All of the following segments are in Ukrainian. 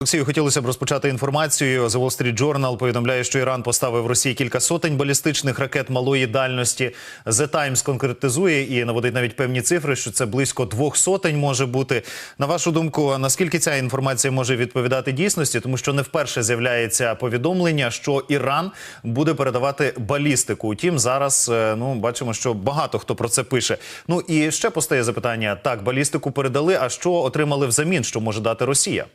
Олексію, хотілося б розпочати інформацію. The Wall Street Journal повідомляє, що Іран поставив Росії кілька сотень балістичних ракет малої дальності. The Times конкретизує і наводить навіть певні цифри, що це близько двох сотень може бути. На вашу думку, наскільки ця інформація може відповідати дійсності? Тому що не вперше з'являється повідомлення, що Іран буде передавати балістику. Утім, зараз е, ну бачимо, що багато хто про це пише. Ну і ще постає запитання: так, балістику передали. А що отримали взамін? Що може дати Росія?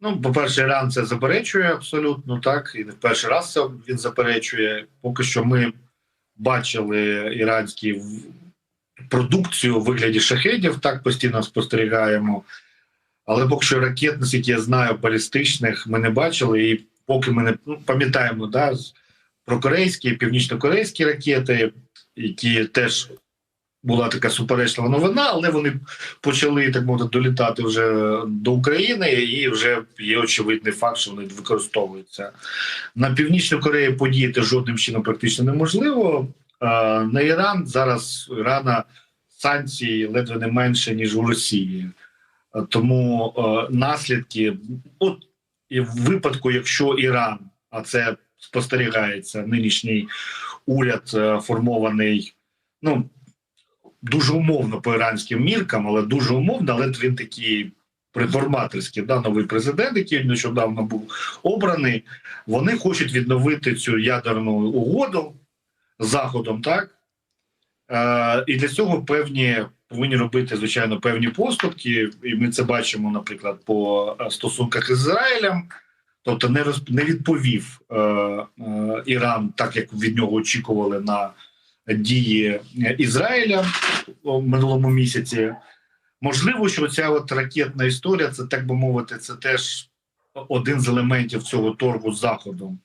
Ну, по-перше, Іран це заперечує абсолютно так, і не в перший раз це він заперечує. Поки що ми бачили іранські продукцію у вигляді шахедів, так постійно спостерігаємо. Але поки що ракет, наскільки я знаю, балістичних ми не бачили. І поки ми не ну, пам'ятаємо да, про корейські, північно-корейські ракети, які теж була така суперечлива новина, але вони почали так мовити долітати вже до України, і вже є очевидний факт, що вони використовуються на північну Корею. Подіяти жодним чином практично неможливо. На Іран зараз Ірана санкції ледве не менше ніж у Росії, тому е, наслідки, от і в випадку, якщо Іран, а це спостерігається нинішній уряд е, формований, ну дуже умовно по іранським міркам, але дуже умовно, але він такий реформаторський, да, новий президент, який нещодавно був обраний. Вони хочуть відновити цю ядерну угоду з заходом, так е, і для цього певні повинні робити звичайно певні поступки, і ми це бачимо, наприклад, по е, стосунках із Ізраїлем. Тобто не роз, не відповів е, е, Іран, так як від нього очікували на дії Ізраїля у минулому місяці. Можливо, що ця от ракетна історія, це так би мовити, це теж один з елементів цього торгу з Заходом.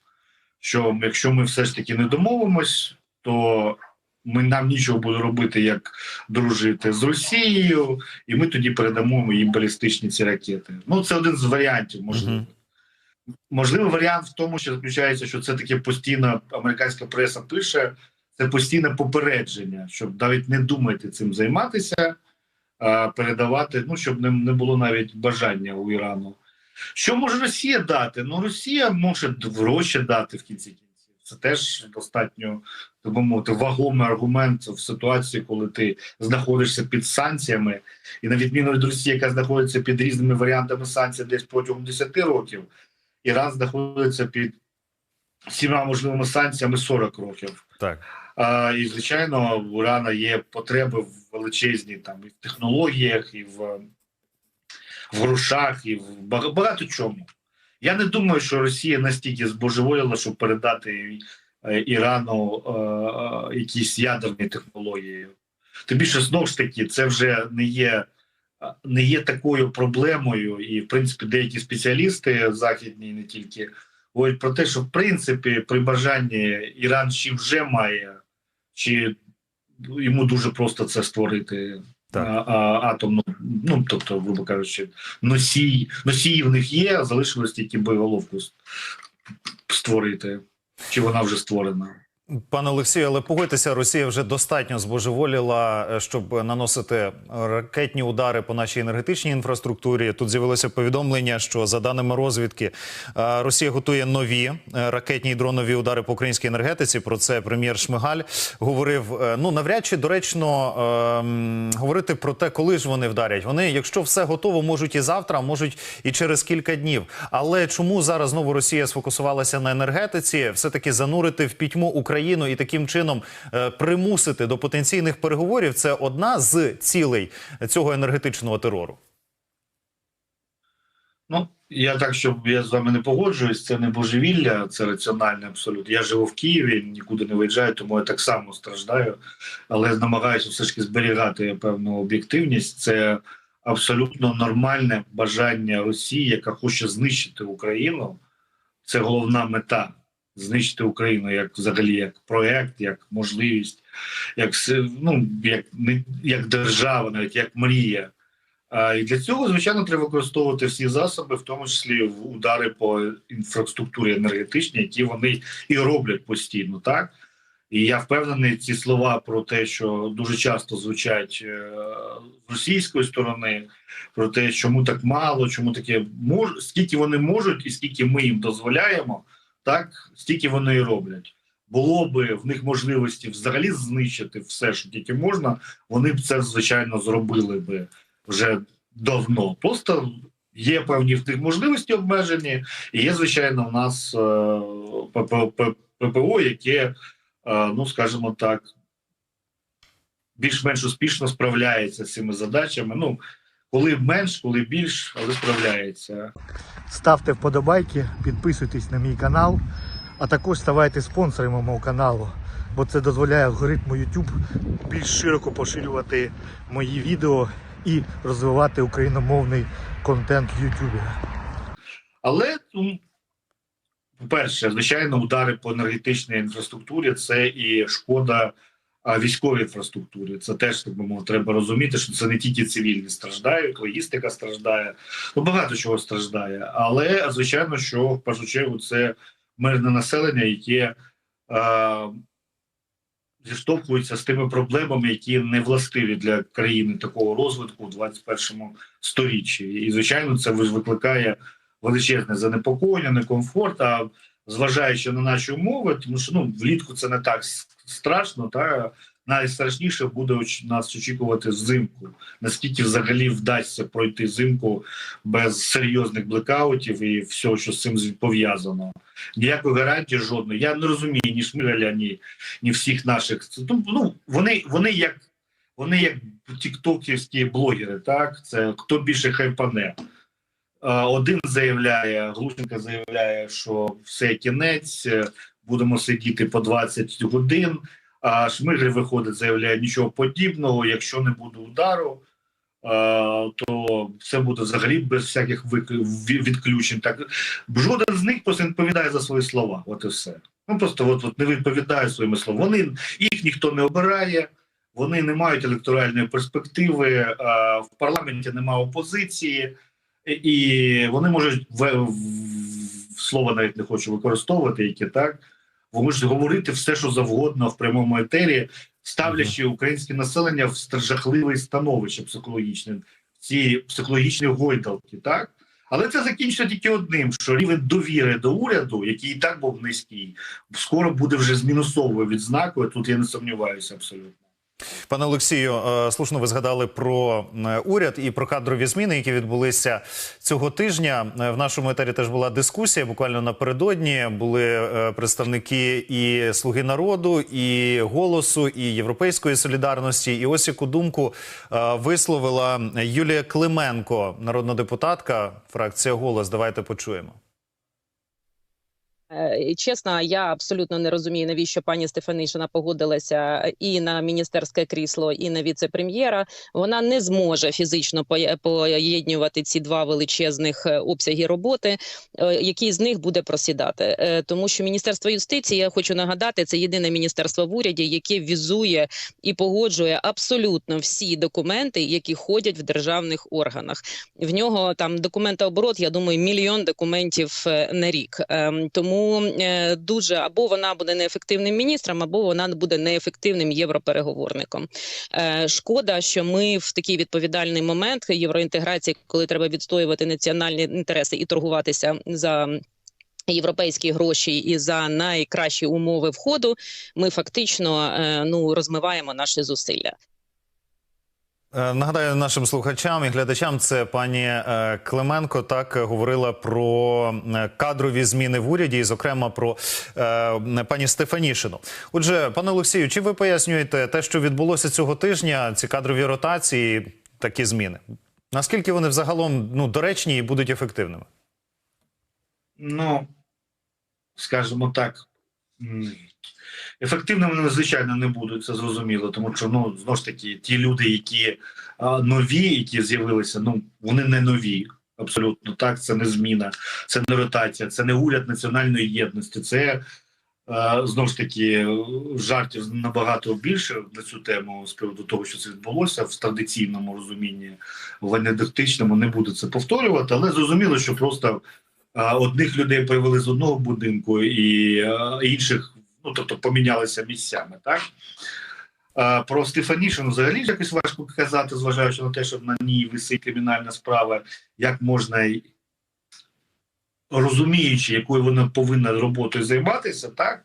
Що якщо ми все ж таки не домовимось, то ми нам нічого буде робити, як дружити з Росією, і ми тоді передамо їм балістичні ці ракети. Ну, це один з варіантів, можливо. Можливий варіант в тому, що заключається, що це таке постійно американська преса пише, це постійне попередження, щоб навіть не думайте цим займатися, а передавати, ну щоб не, не було навіть бажання у Ірану. Що може Росія дати? Ну, Росія може гроші дати в кінці кінців. Це теж достатньо так мовити, вагомий аргумент в ситуації, коли ти знаходишся під санкціями, і на відміну від Росії, яка знаходиться під різними варіантами санкцій десь протягом 10 років, Іран знаходиться під всіма можливими санкціями 40 років. Так. І звичайно, у Ірана є потреби в величезні там і в технологіях, і в, в грошах, і в бага- багато чому. Я не думаю, що Росія настільки збожеволіла, щоб передати е, Ірану е, е, якісь ядерні технології. Тим більше знову ж таки, це вже не є. Не є такою проблемою, і в принципі деякі спеціалісти західні, не тільки говорять про те, що в принципі при бажанні Іран ще вже має, чи йому дуже просто це створити Так. а, а, атомну, ну тобто, грубо кажучи, носій, носії в них є, залишилось тільки боєголовку створити, чи вона вже створена. Пане Олексію, але погодьтеся, Росія вже достатньо збожеволіла, е, щоб наносити ракетні удари по нашій енергетичній інфраструктурі. Тут з'явилося повідомлення, що за даними розвідки е, Росія готує нові е, ракетні і дронові удари по українській енергетиці. Про це прем'єр Шмигаль говорив. Ну навряд чи доречно е, м, говорити про те, коли ж вони вдарять. Вони, якщо все готово, можуть і завтра, можуть і через кілька днів. Але чому зараз знову Росія сфокусувалася на енергетиці? Все таки занурити в пітьму Україну і таким чином е, примусити до потенційних переговорів. Це одна з цілей цього енергетичного терору. Ну, я так, щоб я з вами не погоджуюсь, це не божевілля, це раціональне абсолютно. Я живу в Києві, нікуди не виїжджаю, тому я так само страждаю, але намагаюся все ж таки зберігати певну об'єктивність. Це абсолютно нормальне бажання Росії, яка хоче знищити Україну. Це головна мета знищити Україну як взагалі як проект, як можливість, як ну, як, не- як держава, навіть як мрія. А, І для цього, звичайно, треба використовувати всі засоби, в тому числі в удари по інфраструктурі енергетичній, які вони і роблять постійно, так І я впевнений, ці слова про те, що дуже часто звучать е, з російської сторони, про те, чому так мало, чому таке мож, скільки вони можуть, і скільки ми їм дозволяємо, так стільки вони і роблять. Було би в них можливості взагалі знищити все, що тільки можна, вони б це звичайно зробили би вже давно. Просто є певні в них можливості обмежені, і є звичайно в нас е, ППО, ППО, яке, е, ну скажімо так, більш-менш успішно справляється з цими задачами. Ну коли менш, коли більш, але справляється. Ставте вподобайки, підписуйтесь на мій канал, а також ставайте спонсорами мого каналу, бо це дозволяє алгоритму YouTube більш широко поширювати мої відео і розвивати україномовний контент в YouTube. Але ну, по-перше, звичайно, удари по енергетичній інфраструктурі це і шкода військовій інфраструктурі. Це теж так би мовити, треба розуміти, що це не тільки цивільні страждають, логістика страждає, ну багато чого страждає. Але звичайно, що в першу чергу це мирне населення, яке а, зіштовхується з тими проблемами, які не властиві для країни такого розвитку у 21 сторіччі. І звичайно, це викликає величезне занепокоєння, некомфорт. А зважаючи на наші умови, тому що ну влітку це не так страшно, та найстрашніше буде нас очікувати взимку. Наскільки взагалі вдасться пройти зимку без серйозних блекаутів і всього, що з цим пов'язано. Ніякої гарантії жодної. Я не розумію ні Шмигаля, ні, ні всіх наших. Ну, ну вони, вони як. Вони як тіктоківські блогери, так це хто більше хайпане. Е, Один заявляє, Глушенко заявляє, що все кінець, е, будемо сидіти по 20 годин. А Шмигаль виходить, заявляє нічого подібного. Якщо не буде удару, е, то все буде взагалі без всяких відключень. Так жоден з них просто не відповідає за свої слова. От і все. Ну просто от, от не відповідає своїми словами. Вони їх ніхто не обирає. Вони не мають електоральної перспективи, в парламенті немає опозиції, і вони можуть в, в, в слово навіть не хочу використовувати, які так вони можуть говорити все, що завгодно в прямому етері, ставлячи українське населення в жахливе становище психологічне, в ці психологічні гойдалки, так. Але це закінчиться тільки одним: що рівень довіри до уряду, який і так був низький, скоро буде вже з мінусовою відзнакою. Тут я не сумніваюся абсолютно. Пане Олексію, е, слушно ви згадали про е, уряд і про кадрові зміни, які відбулися цього тижня. Е, В нашому етері теж була дискусія. Буквально напередодні були представники і Слуги народу, і голосу, і Європейської солідарності. І ось яку думку висловила Юлія Клименко, народна депутатка, фракція голос. Давайте почуємо. Е, Чесно, я абсолютно не розумію, навіщо пані Стефанишина погодилася і на міністерське крісло, і на віце-прем'єра. Вона не зможе фізично поє- поєднувати ці два величезних е, обсяги роботи. Е, Який з них буде просідати? Е, Тому що міністерство юстиції, я хочу нагадати, це єдине міністерство в уряді, яке візує і погоджує абсолютно всі документи, які ходять в державних органах. В нього там документооборот, я думаю, мільйон документів е, на рік. Ем, Тому е, дуже або вона буде неефективним міністром, або вона буде неефективним європереговорником. Е, Шкода, що ми в такий відповідальний момент євроінтеграції, коли треба відстоювати національні інтереси і торгуватися за. Європейські гроші і за найкращі умови входу ми фактично е, ну розмиваємо наші зусилля. Е, Нагадаю нашим слухачам і глядачам, це пані е, Клименко так е, говорила про кадрові зміни в уряді, і зокрема про пані Стефанішину. Отже, пане Олексію, чи ви пояснюєте те, що відбулося цього тижня, ці кадрові ротації, такі зміни? Наскільки вони взагалом ну доречні і будуть ефективними? Ну, скажімо так, ефективними вони, звичайно, не будуть, це зрозуміло, тому що ну, знову ж таки, ті люди, які а, нові, які з'явилися, ну вони не нові. Абсолютно так, це не зміна, це не ротація, це не уряд національної єдності. Це е, знову ж таки жартів набагато більше на цю тему з приводу того, що це відбулося в традиційному розумінні, в венедиктичному не буду це повторювати, але зрозуміло, що просто одних людей привели з одного будинку, і інших ну тобто помінялися місцями, так. Про Стефанішину взагалі якось важко казати, зважаючи на те, що на ній висить кримінальна справа, як можна, розуміючи, якою вона повинна роботою займатися, так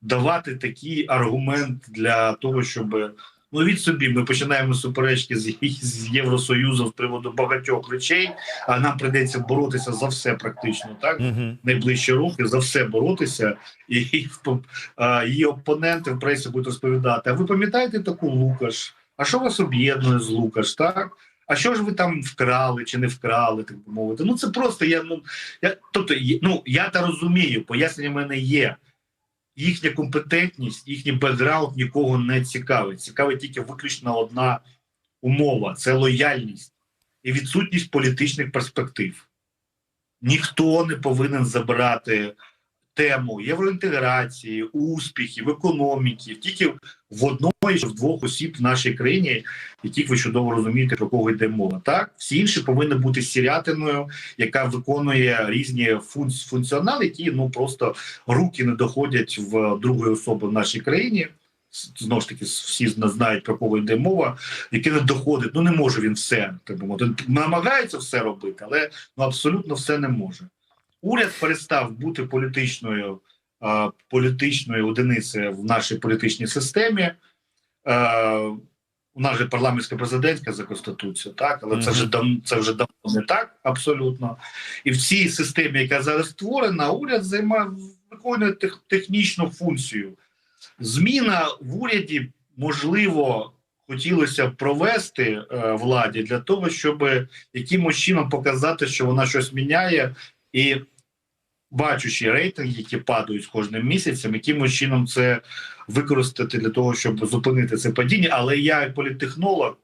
давати такий аргумент для того, щоб ну від собі ми починаємо суперечки з, з Євросоюзом з приводу багатьох речей, а нам прийдеться боротися за все практично, так Угу. найближчі роки за все боротися, і, а, її опоненти в пресі будуть розповідати. А ви пам'ятаєте таку Лукаш? А що вас об'єднує з Лукаш? Так? А що ж ви там вкрали чи не вкрали, так би мовити? Ну це просто я ну я тобто ну я та розумію, пояснення в мене є. Їхня компетентність, їхній бекграунд нікого не цікавить. Цікавить тільки виключно одна умова це лояльність і відсутність політичних перспектив ніхто не повинен забирати тему євроінтеграції, успіхів, економіки тільки в одної чи в двох осіб в нашій країні, яких ви чудово розумієте, про кого йде мова. Так всі інші повинні бути сірятиною, яка виконує різні функції функціонали, які ну просто руки не доходять в другої особи в нашій країні. Знову ж таки, всі знають про кого йде мова, яке не доходить. Ну не може він все так мовити. Намагається все робити, але ну абсолютно все не може. Уряд перестав бути політичною а, політичною одиницею в нашій політичній системі. Е, у нас же парламентська президентська за конституцією, так, але це вже дам це вже давно не так, абсолютно. І в цій системі, яка зараз створена, уряд займає виконує тех, технічну функцію. Зміна в уряді можливо хотілося провести е, владі для того, щоб якимось чином показати, що вона щось міняє, і бачучи рейтинги, які падають з кожним місяцем, якимось чином це використати для того, щоб зупинити це падіння. Але я, як політтехнолог,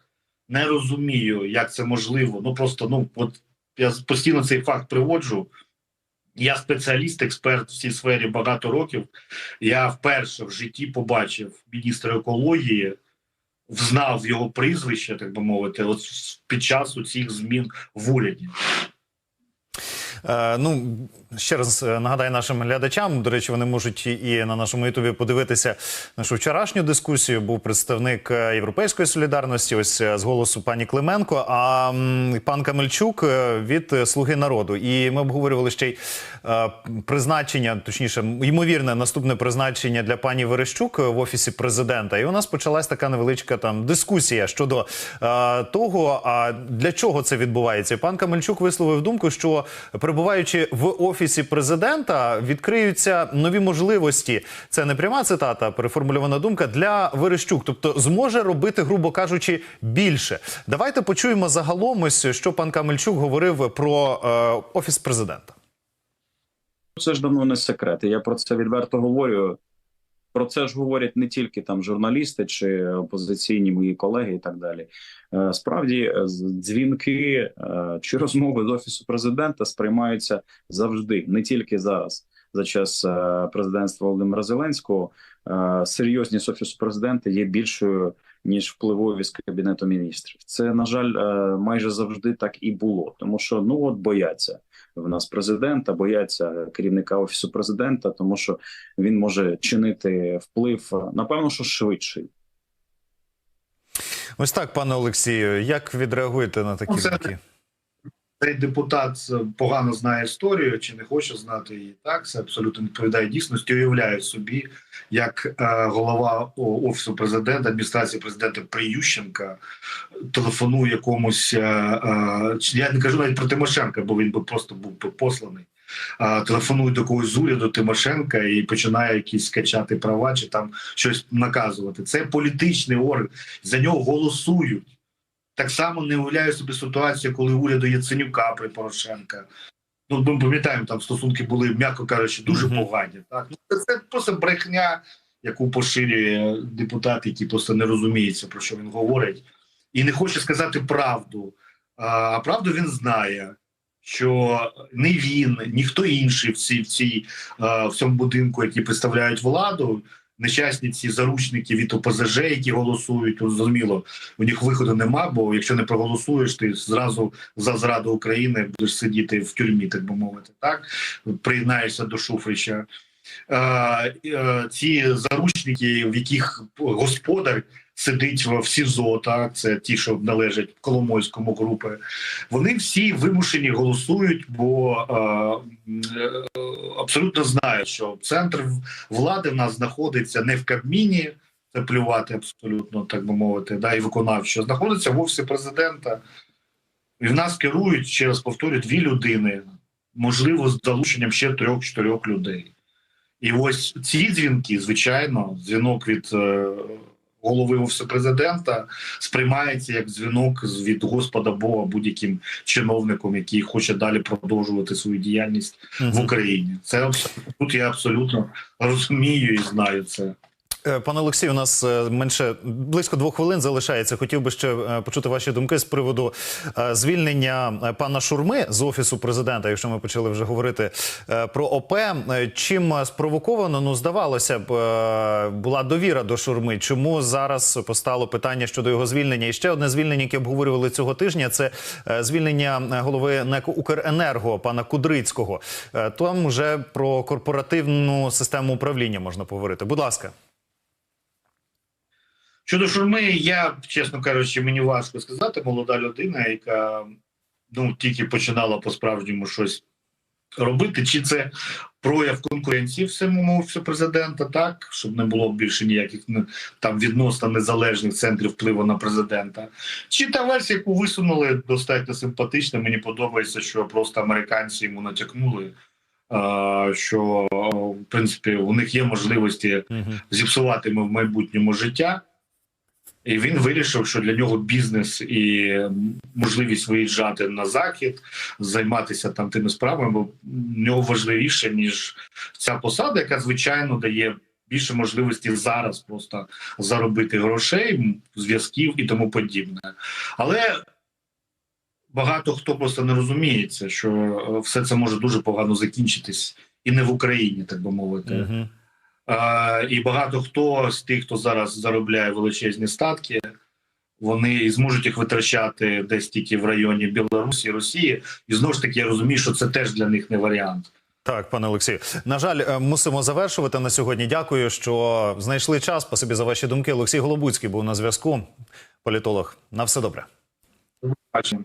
не розумію, як це можливо. Ну просто ну от я постійно цей факт приводжу. Я спеціаліст, експерт в цій сфері багато років. Я вперше в житті побачив міністра екології, взнав його прізвище, так би мовити, от під час цих змін в уряді. Е, ну ще раз е, нагадаю нашим глядачам. До речі, вони можуть і- на нашому ютубі подивитися нашу вчорашню дискусію. Був представник е, Європейської солідарності. Ось з голосу пані Клименко. А пан Камельчук від Слуги народу. І ми обговорювали ще й призначення, точніше, ймовірне наступне призначення для пані Верещук в офісі президента. І у нас почалась така невеличка там дискусія щодо того, а для чого це відбувається. Пан Камельчук висловив думку, що перебуваючи в офісі президента, відкриються нові можливості. Це не пряма цитата, переформульована думка для Верещук, тобто зможе робити, грубо кажучи, більше. Давайте почуємо загалом ось, що пан Камельчук говорив про е, офіс президента. Це ж давно не секрет. Я про це відверто говорю. Про це ж говорять не тільки там журналісти чи опозиційні мої колеги, і так далі. Е, Справді, е, дзвінки е, чи розмови з офісу президента сприймаються завжди, не тільки зараз. За час президентства Володимира Зеленського серйозність офісу президента є більшою ніж впливовість кабінету міністрів. Це на жаль майже завжди так і було, тому що ну от бояться в нас президента, бояться керівника офісу президента, тому що він може чинити вплив, напевно, що швидший. Ось так, пане Олексію, як відреагуєте на такі Ну, це- думки? Цей депутат погано знає історію чи не хоче знати її. Так це абсолютно не відповідає дійсності. Уявляю собі, як е, голова офісу президента, адміністрації президента Приющенка телефонує якомусь. Е, е, я не кажу навіть про Тимошенка, бо він би просто був посланий. Телефонує до когось з уряду Тимошенка і починає якісь скачати права чи там щось наказувати. Це політичний орган, за нього голосують. Так само не уявляю собі ситуацію, коли уряду Яценюка при Порошенка. Ну, ми пам'ятаємо, там стосунки були, м'яко кажучи, дуже погані. Так? Ну, це, це просто брехня, яку поширює депутат, який просто не розуміється, про що він говорить, і не хоче сказати правду. А, а правду він знає, що не він, ніхто інший в, цій, в, цій, в цьому будинку, які представляють владу, нещасні ці заручники від ОПЗЖ, які голосують, то зрозуміло, у них виходу нема, бо якщо не проголосуєш, ти зразу за зраду України будеш сидіти в тюрмі, так би мовити, так приєднаєшся до Шуфрича. е, е, ці заручники, в яких господар сидить в СІЗО, так це ті, що належать Коломойському групи. Вони всі вимушені голосують, бо е, е, абсолютно знають, що центр влади в нас знаходиться не в Кабміні, це плювати абсолютно, так би мовити, да, і виконавчо, знаходиться в офісі президента. І в нас керують, ще раз повторю, дві людини, можливо, з залученням ще трьох-чотирьох людей. І ось ці дзвінки, звичайно, дзвінок від е, голови офісу президента сприймається як дзвінок від Господа Бога будь-яким чиновником, який хоче далі продовжувати свою діяльність в Україні. Це тут я абсолютно розумію і знаю це. Е, Пане Олексію, у нас е, менше близько двох хвилин залишається. Хотів би ще е, почути ваші думки з приводу звільнення пана Шурми з офісу президента. Якщо ми почали вже говорити про ОП, чим спровоковано? Ну здавалося б, була довіра до Шурми. Чому зараз постало питання щодо його звільнення? І ще одне звільнення, яке обговорювали цього тижня, це звільнення голови НЕК Укренерго пана Кудрицького. Там вже про корпоративну систему управління можна поговорити. Будь ласка. Щодо шурми, я, чесно кажучи, мені важко сказати. Молода людина, яка ну тільки починала по-справжньому щось робити, чи це прояв конкуренції в самому офісі президента, так щоб не було більше ніяких ну, там відносно незалежних центрів впливу на президента. Чи та версія, яку висунули, достатньо симпатична. Мені подобається, що просто американці йому натякнули. Що в принципі у них є можливості зіпсувати в майбутньому життя. І він вирішив, що для нього бізнес і можливість виїжджати на захід, займатися там тими справами, бо в нього важливіше, ніж ця посада, яка звичайно дає більше можливості зараз просто заробити грошей, зв'язків і тому подібне. Але багато хто просто не розуміється, що е, все це може дуже погано закінчитись і не в Україні, так би мовити. Мгм. І багато хто з тих, хто зараз заробляє величезні статки, вони і зможуть їх витрачати десь тільки в районі Білорусі, Росії. І знову ж таки я розумію, що це теж для них не варіант. Так, пане Олексію. На жаль, е, мусимо завершувати на сьогодні. Дякую, що знайшли час. Спасибі за ваші думки. Олексій Голобуцький був на зв'язку. Політолог. На все добре. Бачимо.